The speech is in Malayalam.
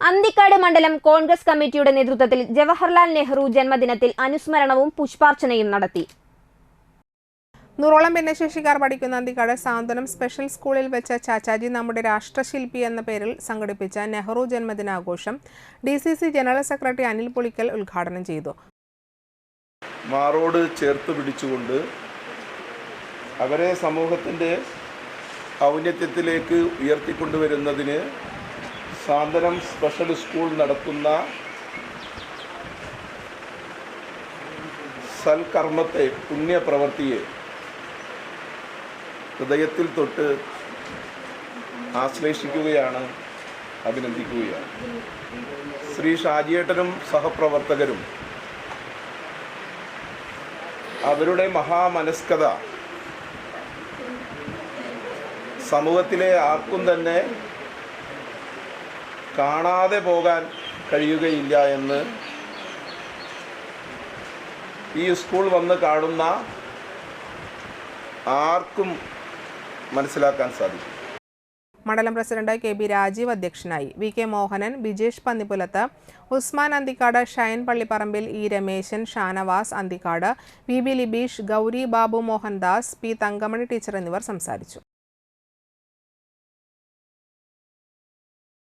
അന്തിക്കാട് മണ്ഡലം കോൺഗ്രസ് കമ്മിറ്റിയുടെ നേതൃത്വത്തിൽ ജവഹർലാൽ നെഹ്റു ജന്മദിനത്തിൽ അനുസ്മരണവും പുഷ്പാർച്ചനയും നടത്തി. നൂറോളം ഭിന്നശേഷിക്കാർ പഠിക്കുന്ന അന്തിക്കാട് സാന്ത്വനം സ്പെഷ്യൽ സ്കൂളിൽ വെച്ച ചാച്ചാജി നമ്മുടെ രാഷ്ട്രശില്പി എന്ന പേരിൽ സംഘടിപ്പിച്ച Nehru ജന്മദിനാഘോഷം D C C general secretary Anil Pulikkal ഉദ്ഘാടനം ചെയ്തു. മാറോട് ചേർത്ത് പിടിച്ചുകൊണ്ട് അവരെ സമൂഹത്തിന്റെ ഔന്നത്യത്തിലേക്ക് ഉയർത്തിക്കൊണ്ടുവരുന്നതിന് സാന്ത്വനം സ്പെഷ്യൽ സ്കൂൾ നടത്തുന്ന സൽക്കർമ്മത്തെ പുണ്യപ്രവൃത്തിയെ ഹൃദയത്തിൽ തൊട്ട് ആശ്ലേഷിക്കുകയാണ് അഭിനന്ദിക്കുകയാണ്. ശ്രീ ഷാജിയേട്ടനും സഹപ്രവർത്തകരും അവരുടെ മഹാമനസ്കത സമൂഹത്തിലെ ആർക്കും തന്നെ കാണാതെ പോകാൻ കഴിയുകയില്ല എന്ന് ഈ സ്കൂൾ വന്ന് കാണുന്ന ആർക്കും മനസ്സിലാക്കാൻ സാധിക്കും. മണ്ഡലം പ്രസിഡന്റ് കെ ബി രാജീവ് അധ്യക്ഷനായി. V K Mohanan Bijesh Pannippulath Usman Anthikad Shine Pallipparambil E Rameshan Shanavas Anthikad V B Libeesh Gauri Babu Mohandas P Thankamani teacher എന്നിവർ സംസാരിച്ചു.